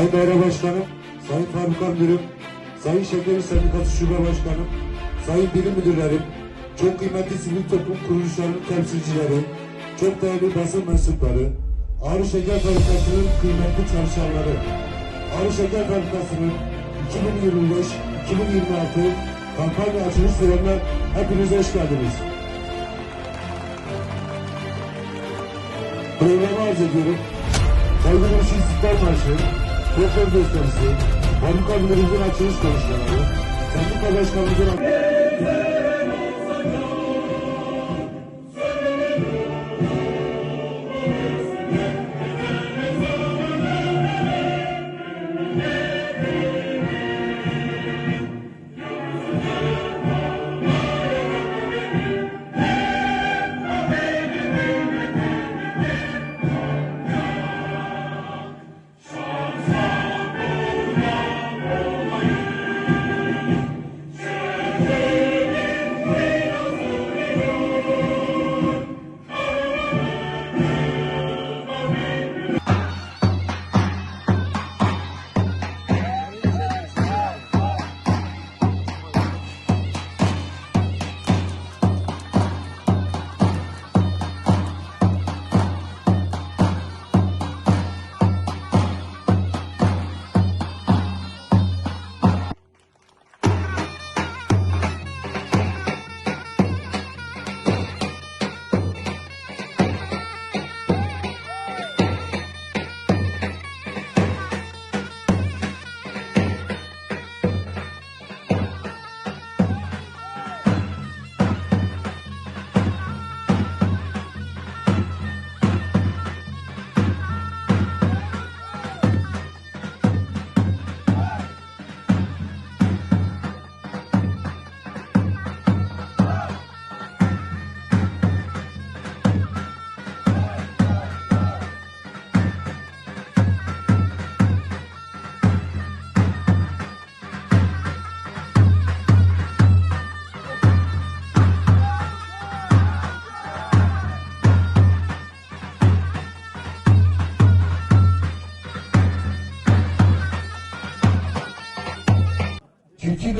Sayın Daire Başkanım, Sayın Fabrika Müdürüm, Sayın Şekeri Sendikası Şube Başkanım, Sayın Bilim Müdürlerim, çok kıymetli sivil toplum kuruluşlarının temsilcileri, çok değerli basın mensupları, Ağrı Şeker Fabrikası'nın kıymetli çalışanları, Ağrı Şeker Fabrikası'nın 2025-2026 kampanya açılış törenine hepiniz hoş geldiniz. Programı arz ediyorum. Saygıdeğer İstiklal Marşı, Profil gösterisi, Fabrika Müdürlüğü'nün açılış konuşmaları, Sendika Başkanlığı'nın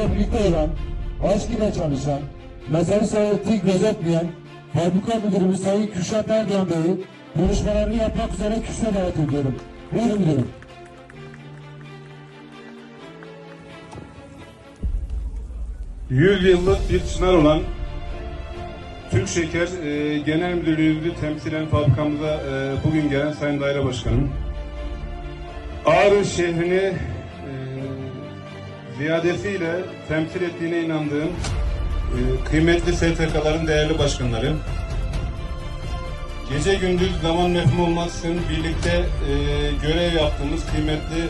çiftçiyle birlikte olan, aşk ile çalışan, mezarı saadeti gözetmeyen Fabrika Müdürümüz Sayın Kürşat Erdoğan Bey'i konuşmalarını yapmak üzere kürsüye davet ediyorum. Buyurun müdürüm. Yüz yıllık bir çınar olan Türk Şeker e, Genel Müdürlüğümüzü temsilen fabrikamıza e, bugün gelen Sayın Daire Başkanım. Ağrı şehrini ziyadesiyle temsil ettiğine inandığım e, kıymetli STK'ların değerli başkanları, gece gündüz zaman mefhum olmaksızın birlikte e, görev yaptığımız kıymetli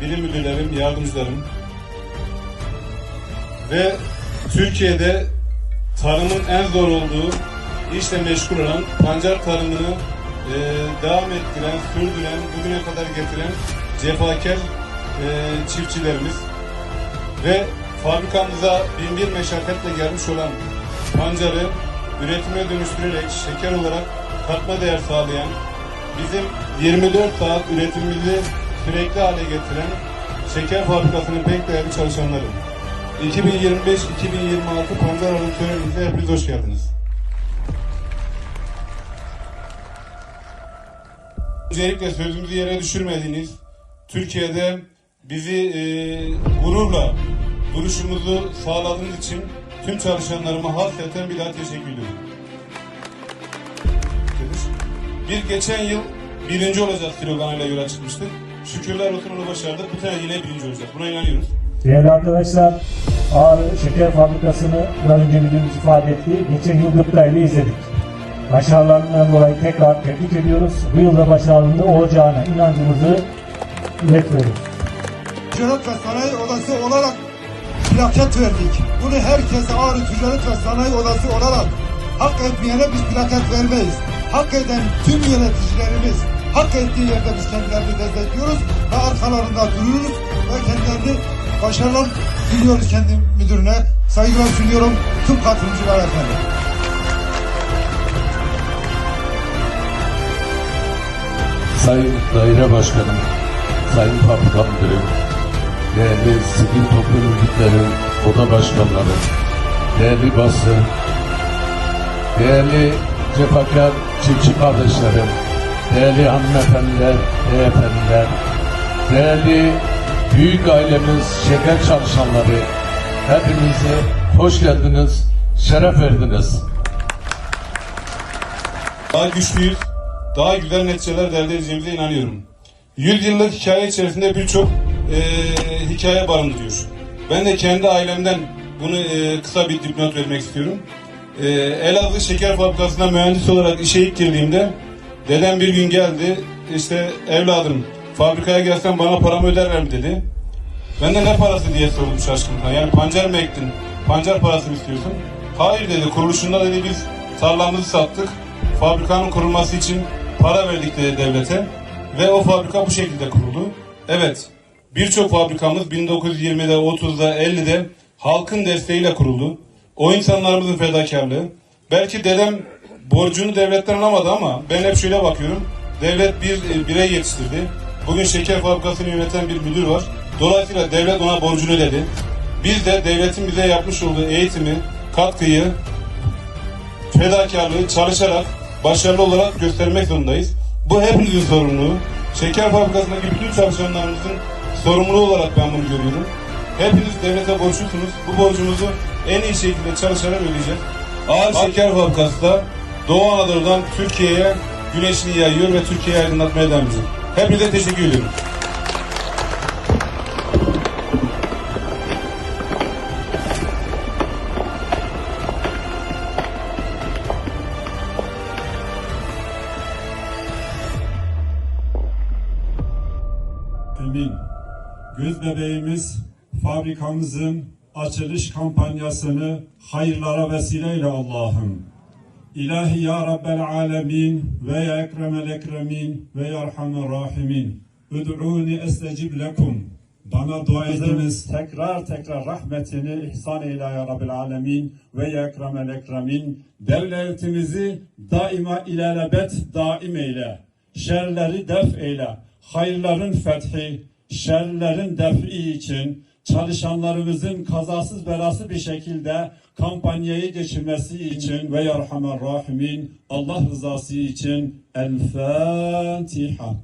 bilim müdürlerim, yardımcılarım, ve Türkiye'de tarımın en zor olduğu işle meşgul olan pancar tarımını e, devam ettiren, sürdüren, bugüne kadar getiren cefakar e, çiftçilerimiz ve fabrikamıza bin bir meşakkatle gelmiş olan pancarı üretime dönüştürerek şeker olarak katma değer sağlayan bizim 24 saat üretimimizi sürekli hale getiren şeker fabrikasının pek değerli çalışanları. 2025-2026 Pancar Alım törenimize hepiniz hoş geldiniz. Öncelikle sözümüzü yere düşürmediğiniz, Türkiye'de bizi e, gururla duruşumuzu sağladığınız için tüm çalışanlarıma hasreten bir daha teşekkür ediyorum. Bir geçen yıl birinci olacağız sloganıyla yola çıkmıştık. Şükürler olsun onu başardık. Bu sene yine birinci olacağız. Buna inanıyoruz. Değerli arkadaşlar, Ağrı Şeker Fabrikası'nı biraz önce müdürümüz ifade etti. Geçen yıl gıptayla izledik. Başarılarından dolayı tekrar tebrik ediyoruz. Bu yılda başarılı olacağına inancımızı iletiyoruz. Ticaret ve Sanayi Odası olarak plaket verdik. Bunu herkese Ağrı Ticaret ve Sanayi Odası olarak hak etmeyene biz plaket vermeyiz. Hak eden tüm yöneticilerimiz hak ettiği yerde biz kendilerini destekliyoruz ve arkalarında dururuz ve kendilerini başarılar diliyoruz kendi müdürüne. Saygılar sunuyorum tüm katılımcılar efendim. Sayın Daire Başkanım, Sayın Fabrika Müdürüm, değerli sivil toplum örgütleri, oda başkanları, değerli basın, değerli cefakar çiftçi kardeşlerim, değerli hanımefendiler, beyefendiler, değerli büyük ailemiz, şeker çalışanları, hepinize hoş geldiniz, şeref verdiniz. Daha güçlüyüz, daha güzel neticeler elde edeceğimize inanıyorum. Yüzyıllık hikaye içerisinde birçok eee, hikaye barındırıyor. Ben de kendi ailemden bunu eee, kısa bir dipnot vermek istiyorum. Eee Elazığ Şeker Fabrikası'na mühendis olarak işe ilk girdiğimde dedem bir gün geldi, işte evladım fabrikaya gelsen bana paramı öderler mi dedi. Ben de ne parası diye sordum şaşkınlıkla. Yani pancar mı ektin? Pancar parası mı istiyorsun? Hayır dedi. Kuruluşunda dedi biz tarlamızı sattık. Fabrikanın kurulması için para verdik dedi devlete. Ve o fabrika bu şekilde kuruldu. Evet. Birçok fabrikamız 1920'de, 30'da, 50'de halkın desteğiyle kuruldu. O insanlarımızın fedakarlığı. Belki dedem borcunu devletten alamadı ama ben hep şöyle bakıyorum. Devlet bir e, birey yetiştirdi. Bugün şeker fabrikasını yöneten bir müdür var. Dolayısıyla devlet ona borcunu ödedi. Biz de devletin bize yapmış olduğu eğitimi, katkıyı, fedakarlığı çalışarak, başarılı olarak göstermek zorundayız. Bu hepimizin sorumluluğu. Şeker fabrikasındaki bütün çalışanlarımızın sorumluluğu olarak ben bunu görüyorum. Hepiniz devlete borçlusunuz. Bu borcumuzu en iyi şekilde çalışarak ödeyeceğiz. Ağır Şeker Fabrikası da Doğu Anadolu'dan Türkiye'ye güneşini yayıyor ve Türkiye'yi aydınlatmaya devam edecek. Hepinize teşekkür ediyorum. Göz bebeğimiz fabrikamızın açılış kampanyasını hayırlara vesileyle Allah'ım. İlahi ya Rabbel alemin ve ya ekremel ekremin ve ya erhamer rahimin. Üd'uni estecib lekum. Bana dua ediniz. Tekrar tekrar rahmetini ihsan eyle ya Rabbel alemin ve ya ekremel ekremin. Devletimizi daima ilelebet daim eyle. Şerleri def eyle. Hayırların fethi, şerlerin defi için çalışanlarımızın kazasız belası bir şekilde kampanyayı geçirmesi için ve yarhamer rahimin Allah rızası için El Fatiha.